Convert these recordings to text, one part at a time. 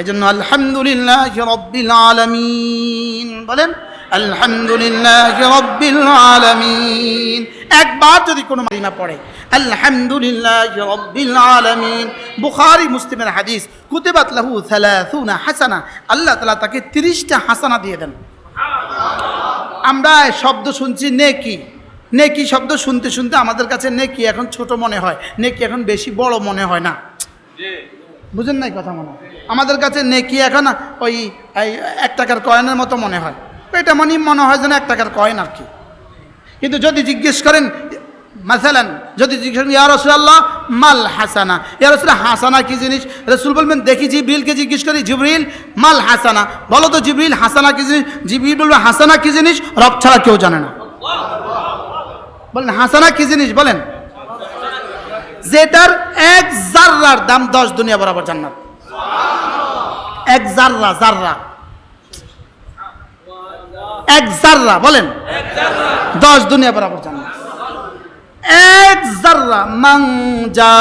এজন্য আলহামদুলিল্লাহ রব্বিল আলামিন। বলেন আলহামদুলিল্লাহ রব্বিল আলামিন। একবার যদি কোনো মারিমা পড়ে আলহামদুলিল্লাহ রব্বিল আলামিন। বুখারী মুসলিমের হাদিস কুতিবাত লাহু সালাসুনা হাসানা। আল্লাহ তাআলা তাকে 30টা হাসানা দিয়ে দেন। আমরা শব্দ শুনছি নেকি। নেকি শব্দ শুনতে শুনতে আমাদের কাছে নেকি এখন ছোট মনে হয় নেকি এখন বেশি বড় মনে হয় না। বুঝেন নাই কথা মনে হয়? আমাদের কাছে নেকি এখন ওই এক টাকার কয়েনের মতো মনে হয়। এটা মনে মনে হয় যেন এক টাকার কয়েন আর কি। কিন্তু যদি জিজ্ঞেস করেন, মাসালান, যদি জিজ্ঞেস করেন, ইয়া রসুল্লাহ মাল হাসানা। ইয়া রসুল্লাহ হাসানা কি জিনিস? রসুল বলবেন, দেখি জিব্রিলকে জিজ্ঞেস করি, জিব্রিল, মাল হাসানা। বলো তো জিব্রিল, হাসানা কি জিনিস? জিব্রিল বলবে, হাসানা কি জিনিস? রব ছাড়া কেউ জানে না। বলেন, হাসানা কি জিনিস? বলেন। যেটার এক জাররার দাম দশ দুনিয়া বরাবর জান্নাত। এক জাররা জাররা এক জাররা বলেন দশ দুনিয়া বরাবর জান্নাত এক জাররা মান জা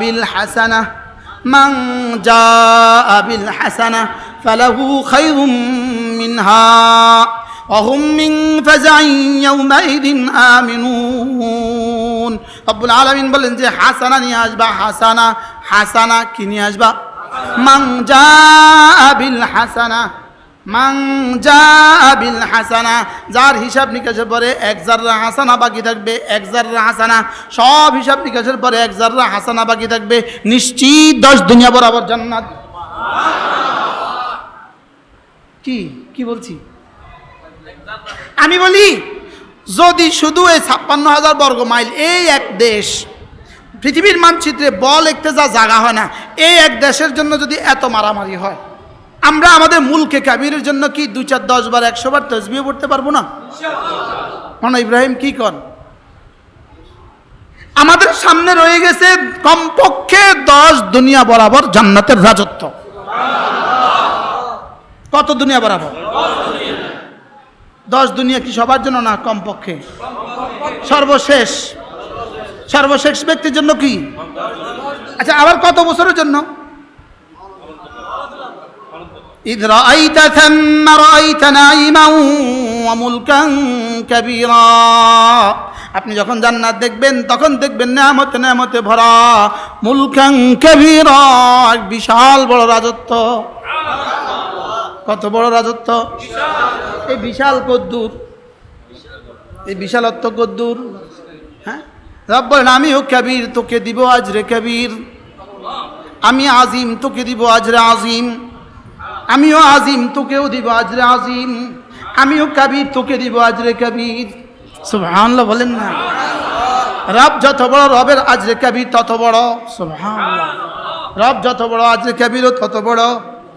বিল হাসানা মান জা বিল হাসানা ফালাহু খায়রুম মিনহা وهم من فزع يومئذ آمنون রব্বুল আলামিন বলেন যে হাসানা নিয়ে আসবা হাসানা হাসানা কি নিয়ে আসবা জা বিল হাসানা হাসানা যার হিসাব নিকাশের পরে এক জাররা হাসানা বাকি থাকবে, এক জাররা হাসানা, সব হিসাব নিকাশের পরে এক জাররা হাসানা বাকি থাকবে, নিশ্চিত দশ দুনিয়া বরাবর জান্নাত। কি? কি বলছি? আমি বলি, যদি শুধু এই ছাপ্পান্ন হাজার বর্গ মাইল এই এক দেশ পৃথিবীর মানচিত্রে বল একতে যা জায়গা হয় না এই এক দেশের জন্য যদি এত মারামারি হয়, আমরা আমাদের মূলকে কাবিরের জন্য কি দুই চার দশ বার, একশো বার তসবিও পড়তে পারব না? মানে ইব্রাহিম কি কর আমাদের সামনে রয়ে গেছে কমপক্ষে দশ দুনিয়া বরাবর জান্নাতের রাজত্ব। কত দুনিয়া বরাবর? দশ দুনিয়া কি সবার জন্য না কমপক্ষে? সর্বশেষ। সর্বশেষ ব্যক্তির জন্য কি? আচ্ছা আবার কত বছরের জন্য إذ رأيت ثم رأيت نعيما وملكا كبيرا আপনি যখন জান্নাত দেখবেন তখন দেখবেন নেয়ামতে নেয়ামতে ভরা মুলকাং কবিরা এক বিশাল বড় রাজত্ব কত বড় রাজত্ব এই বিশাল কদ্দুর এই বিশালত্ব কদ্দুর হ্যাঁ রব বলেন আমিও কবির, তোকে দিব আজরে কবির। আমি আজিম, তোকে দিব আজরে আজিম। আমিও আজিম, তোকেও দিব আজরে আজিম। আমিও কবির, তোকে দিব আজরে কবির। সুবহানাল্লাহ বলেন না। রব যত বড় রবের আজরে কবির, তত বড়। সুবহানাল্লাহ। রব যত বড় আজ আজরে কবিরও তত বড়।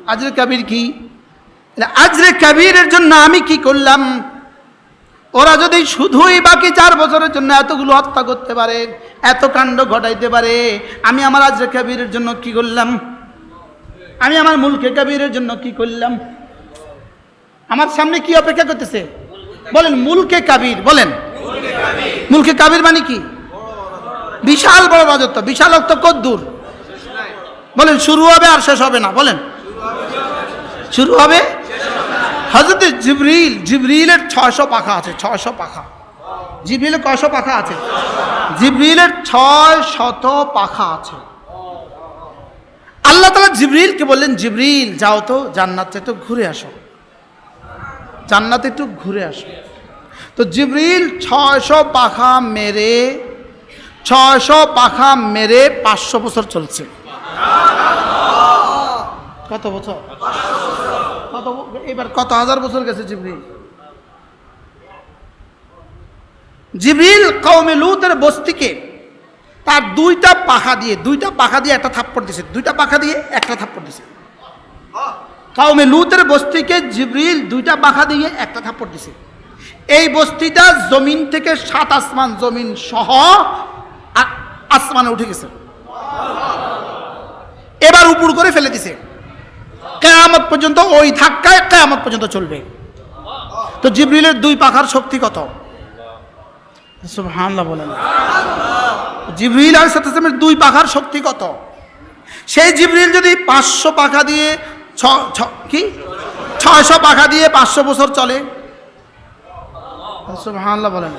আজরে কবির কি? আজরে কবিরের জন্য আমি কি করলাম? ওরা যদি শুধুই বাকি চার বছরের জন্য এতগুলো হত্যা করতে পারে, এত কাণ্ড ঘটাইতে পারে, আমি আমার আজরে কবিরের জন্য কি করলাম? আমি আমার মুলকে কবিরের জন্য কি করলাম? আমার সামনে কি অপেক্ষা করতেছে? বলেন, মুলকে কাবির, বলেন। মুলকে কাবির মানে কি? বিশাল বড় রাজত্ব, বিশাল বিশালত্ব কদ্দূর। বলেন, শুরু হবে আর শেষ হবে না, বলেন। শুরু হবে? হজরত জিবরিল, জিবরিলের ছয়শো পাখা আছে, ছয়শো পাখা। জিবরিলের কয়শো পাখা আছে? জিবরিলের ছয় শত পাখা আছে। আল্লাহ তালা জিবরিলকে বললেন, জিবরিল, যাও তো জান্নাতে একটু ঘুরে আসো। জান্নাতে একটু ঘুরে আসো। তো জিবরিল ছয়শো পাখা মেরে, ছয়শো পাখা মেরে পাঁচশো বছর চলছে। কত বছর? কত এবার কত হাজার বছর গেছে জিবরিল? জিবরিল কৌমে লুতের বস্তিকে তার দুইটা পাখা দিয়ে, দুইটা পাখা দিয়ে একটা থাপ্পড় দিছে। দুইটা পাখা দিয়ে একটা থাপ্পড় দিছে। কাউমে লুতের বস্তিকে জিবরিল দুইটা পাখা দিয়ে একটা থাপ্পড় দিছে। এই বস্তিটা জমিন থেকে সাত আসমান জমিন সহ আসমানে উঠে গেছে। এবার উপর করে ফেলে দিছে। কেয়ামত পর্যন্ত ওই ধাক্কায় কেয়ামত পর্যন্ত চলবে। তো জিবরিলের দুই পাখার শক্তি কত? সুবহানাল্লাহ বলেন। জিবরিল আলাইহিস সালামের দুই পাখার শক্তি কত? সেই জিবরিল যদি পাঁচশো পাখা দিয়ে ছ- কি? ছয়শো পাখা দিয়ে পাঁচশো বছর চলে। সুবহানাল্লাহ বলেন।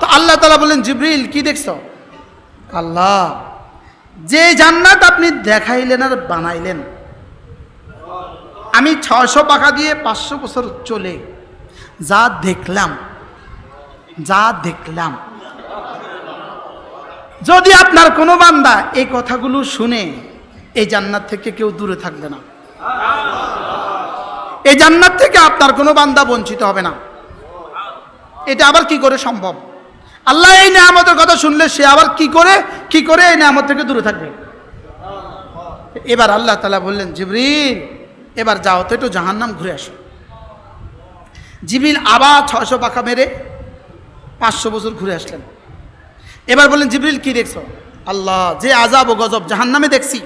তো আল্লাহ তালা বলেন, জিবরিল, কি দেখছ? আল্লাহ, যে জান্নাত আপনি দেখাইলেন আর বানাইলেন। আমি ছয়শো পাখা দিয়ে পাঁচশো বছর চলে। যা দেখলাম যা দেখলাম। যদি আপনার কোনো বান্দা এই কথাগুলো শুনে, এই জান্নাত থেকে কেউ দূরে থাকবে না। এই জান্নাত থেকে আপনার কোনো বান্দা বঞ্চিত হবে না। এটা আবার কি করে সম্ভব? আল্লাহ এই নিয়ামতের কথা শুনলে সে আবার কি করে কি করে এই নিয়ামত থেকে দূরে থাকবে? এবার আল্লাহ তালা বললেন, জিবরিল এবার যাও তো একটু জাহান্নাম ঘুরে আসো। জিবিল আবার ছয়শো পাখা মেরে পাঁচশো বছর ঘুরে আসলেন। এবার বললেন, জিবরিল, কি দেখছ? আল্লাহ, যে আজাব ও গজব জাহান্নামে দেখছি।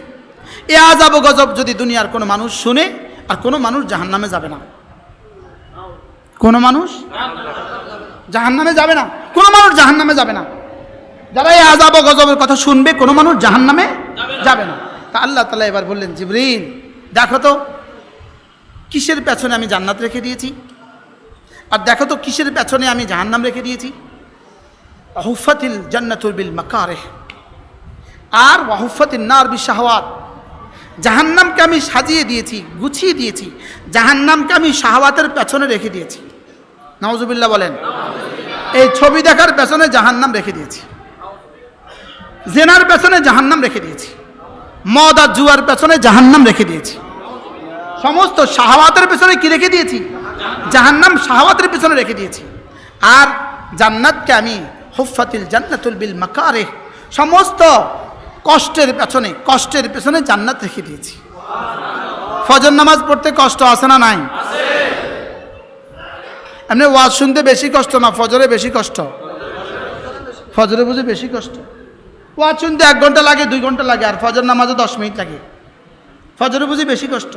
এ আজাব ও গজব যদি দুনিয়ার কোনো মানুষ শুনে, আর কোনো মানুষ জাহান্নামে যাবে না। কোনো মানুষ? জাহান্নামে যাবে না। কোনো মানুষ জাহান্নামে যাবে না। যারা এই আজাব ও গজবের কথা শুনবে, কোনো মানুষ জাহান্নামে যাবে না। তা আল্লাহ তালা এবার বললেন জিবরিন দেখো তো কিসের পেছনে আমি জান্নাত রেখে দিয়েছি? আর দেখো তো কিসের পেছনে আমি জাহান্নাম রেখে দিয়েছি? হুফাতিল জান্নাতুল বিল মাকারে আর ওয়াহুফাতিল নার বি শাহওয়াত। জাহান্নামকে আমি সাজিয়ে দিয়েছি, গুছিয়ে দিয়েছি। জাহান্নামকে আমি শাহওয়াতের পেছনে রেখে দিয়েছি। নওজুবিল্লাহ বলেন। এই ছবি দেখার পেছনে জাহান্নাম রেখে দিয়েছি। জেনার পেছনে জাহান্নাম রেখে দিয়েছি। মদ আর জুয়ার পেছনে জাহান্নাম রেখে দিয়েছি। সমস্ত শাহওয়াতের পেছনে কি রেখে দিয়েছি? জাহান্নাম শাহওয়াতের পেছনে রেখে দিয়েছি। আর জান্নাতকে আমি হুফাতিল জান্নাতুল বিল মাকারে সমস্ত কষ্টের পেছনে কষ্টের পেছনে জান্নাত রেখে দিয়েছি। ফজর নামাজ পড়তে কষ্ট আছে না নাই? এমনি ওয়াজ শুনতে বেশি কষ্ট না, ফজরে বেশি কষ্ট? ফজরে বুঝে বেশি কষ্ট। ওয়াজ শুনতে এক ঘণ্টা লাগে, দুই ঘণ্টা লাগে, আর ফজর নামাজে দশ মিনিট লাগে। ফজরে বুঝি বেশি কষ্ট।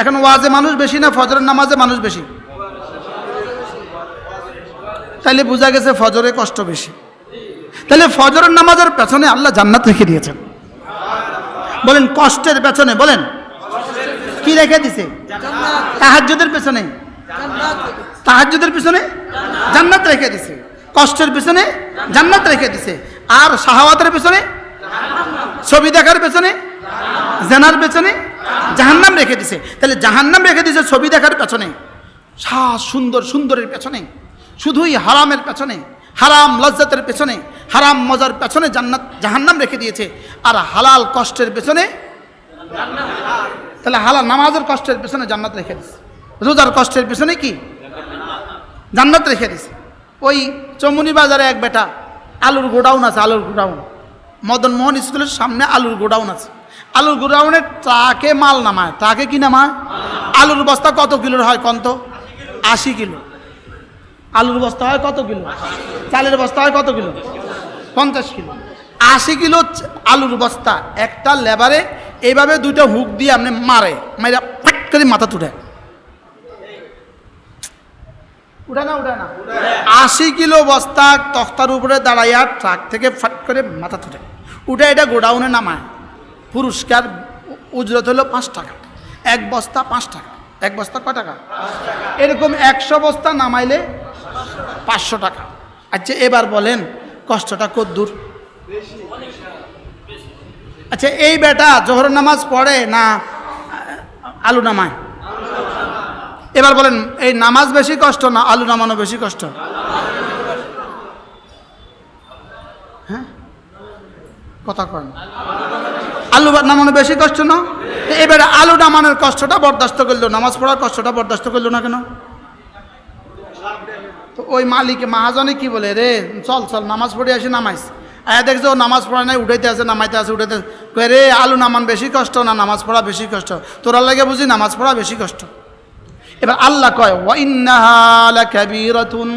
এখন ওয়াজে মানুষ বেশি না ফজরের নামাজে মানুষ বেশি? তাইলে বোঝা গেছে ফজরে কষ্ট বেশি। তাহলে ফজরের নামাজের পেছনে আল্লাহ জান্নাত রেখে দিয়েছেন। বলেন, কষ্টের পেছনে, বলেন। কি রেখে দিছে? তাহাজ্জুদের পেছনে। তাহাজ্জুদের পিছনে জান্নাত রেখে দিছে। কষ্টের পিছনে জান্নাত রেখে দিছে। আর শাহাওয়াতের পেছনে, ছবি দেখার পেছনে, জেনার পেছনে জাহান্নাম রেখে দিছে। তাহলে জাহান্নাম রেখে দিছে ছবি দেখার পেছনে। সা সুন্দর, সুন্দরের পেছনে। শুধুই হারামের পেছনে, হারাম লজ্জাতের পেছনে, হারাম মজার পেছনে জান্নাত, জাহান্নাম রেখে দিয়েছে। আর হালাল কষ্টের পেছনে, তাহলে হালাল নামাজের কষ্টের পেছনে জান্নাত রেখে দিছে। রোজার কষ্টের পেছনে কি? জান্নাত রেখে দিছে। ওই চমুনি বাজারে এক বেটা আলুর গোডাউন আছে, আলুর গোডাউন। মদন মোহন স্কুলের সামনে আলুর গোডাউন আছে। আলুর গোডাউনের ট্রাকে মাল নামায়। ট্রাকে কি নামায়? আলুর বস্তা কত কিলোর হয় কন্ত? আশি কিলো। আলুর বস্তা হয় কত কিলো? চালের বস্তা হয় কত কিলো? পঞ্চাশ কিলো। আশি কিলো আলুর বস্তা। একটা লেবারে এইভাবে দুইটা হুক দিয়ে আপনি মারে, মাইরা ফাট করে মাথা তুলে। উঠে না উঠে না? আশি কিলো বস্তা তক্তার উপরে দাঁড়াইয়া ট্রাক থেকে ফাট করে মাথা তুলে। উঠে এটা গোডাউনে নামায়। পুরস্কার উজরত হলো পাঁচ টাকা। এক বস্তা পাঁচ টাকা। এক বস্তা কয় টাকা? এরকম একশো বস্তা নামাইলে পাঁচশো টাকা। আচ্ছা এবার বলেন, কষ্টটা কদ্দূর আচ্ছা এই বেটা জোহর নামাজ পড়ে না, আলু নামায়? এবার বলেন, এই নামাজ বেশি কষ্ট না আলু নামানো বেশি কষ্ট? হ্যাঁ? কথা কয় না। আলু নামানো বেশি কষ্ট না? এবারে আলু নামানোর কষ্টটা বরদাস্ত করল, নামাজ পড়ার কষ্টটা বরদাস্ত করল না কেন? তো ওই মালিক মাহাজনে কি বলে, রে, চল চল, নামাজ পড়ে আসি, নামাইস। আয়া দেখছে ও নামাজ পড়া নাই, উঠাইতে আছে, নামাইতে আছে, উঠাইতে। কয়, রে, আলু নামান বেশি কষ্ট না, নামাজ পড়া বেশি কষ্ট? তোরা লাগে বুঝি নামাজ পড়া বেশি কষ্ট? এবার আল্লাহ কয় ওয়াইন্নাহা লাকাবীরাতুন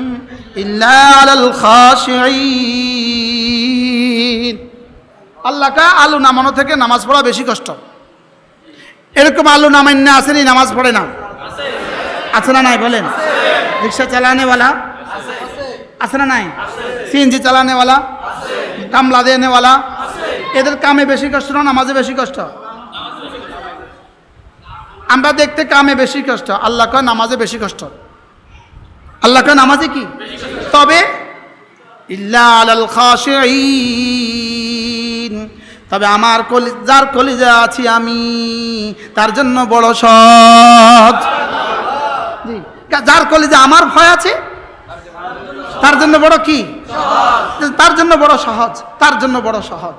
ইল্লা আলাল খাশিঈন। আল্লাহ কয় আলু নামানো থেকে নামাজ পড়া বেশি কষ্ট। এরকম আলু নামান্য আসেনি, নামাজ পড়ে না। আছে না নাই বলেন? রিক্সা চালানেওয়ালা আছে না নাই? সিএনজি চালানেওয়ালা কামলা দেনেওয়ালা এদের কামে বেশি কষ্ট না নামাজে বেশি কষ্ট? আমরা দেখতে কামে বেশি কষ্ট আল্লাহ কয় নামাজে বেশি কষ্ট। আল্লাহ কয় নামাজে কি? তবে, ইল্লা আলাল খাশিঈন। তবে আমার কলি, যার কলিজা আছি আমি, তার জন্য বড় সহজ জি। যার কলিজা আমার ভয় আছে, তার জন্য বড় কি? তার জন্য বড় সহজ, তার জন্য বড় সহজ।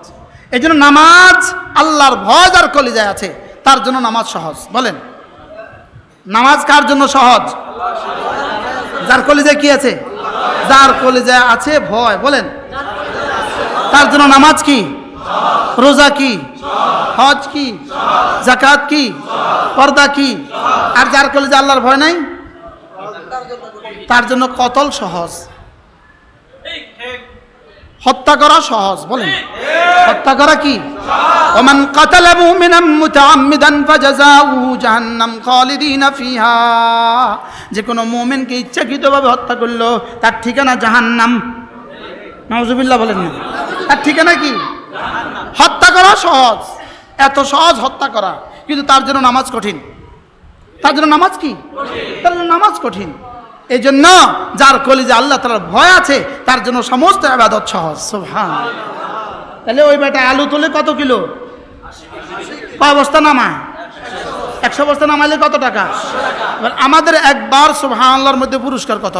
এই জন্য নামাজ আল্লাহর ভয় যার কলিজায় আছে, তার জন্য নামাজ সহজ। বলেন। নামাজ কার জন্য সহজ? যার কলিজায় কি আছে? যার কলিজায় আছে ভয়। বলেন। তার জন্য নামাজ কি? রোজা কি? হজ কি? জাকাত কি? পর্দা কি? আর যার কলিজা আল্লাহর ভয় নাই? তার জন্য কতল সহজ। হত্যা করা সহজ, বলেন। হত্যা করা কি? ওমান কাতালা মুমিনাম মুতাআম্মিদান ফাজাযাউহু জাহান্নাম খালিদিনা ফিহা। যে কোনো মুমিনকে ইচ্ছাকৃতভাবে হত্যা করল, তার ঠিকানা জাহান্নাম। নাউজুবিল্লাহ বলেন না। তার ঠিকানা কি? হত্যা করা সহজ। এত সহজ হত্যা করা, কিন্তু তার জন্য নামাজ কঠিন। তার জন্য নামাজ কি? তার জন্য নামাজ কঠিন। এই জন্য যার কলিজে আল্লাহ তালার ভয় আছে, তার জন্য সমস্ত আবাদত সহজ। সুবহান তাহলে ওই বেটা আলু তুলে কত কিলো? কয় বস্তা নামায়? একশো বস্তা নামাইলে কত টাকা? আমাদের একবার সুবহান আল্লাহর মধ্যে পুরস্কার কত?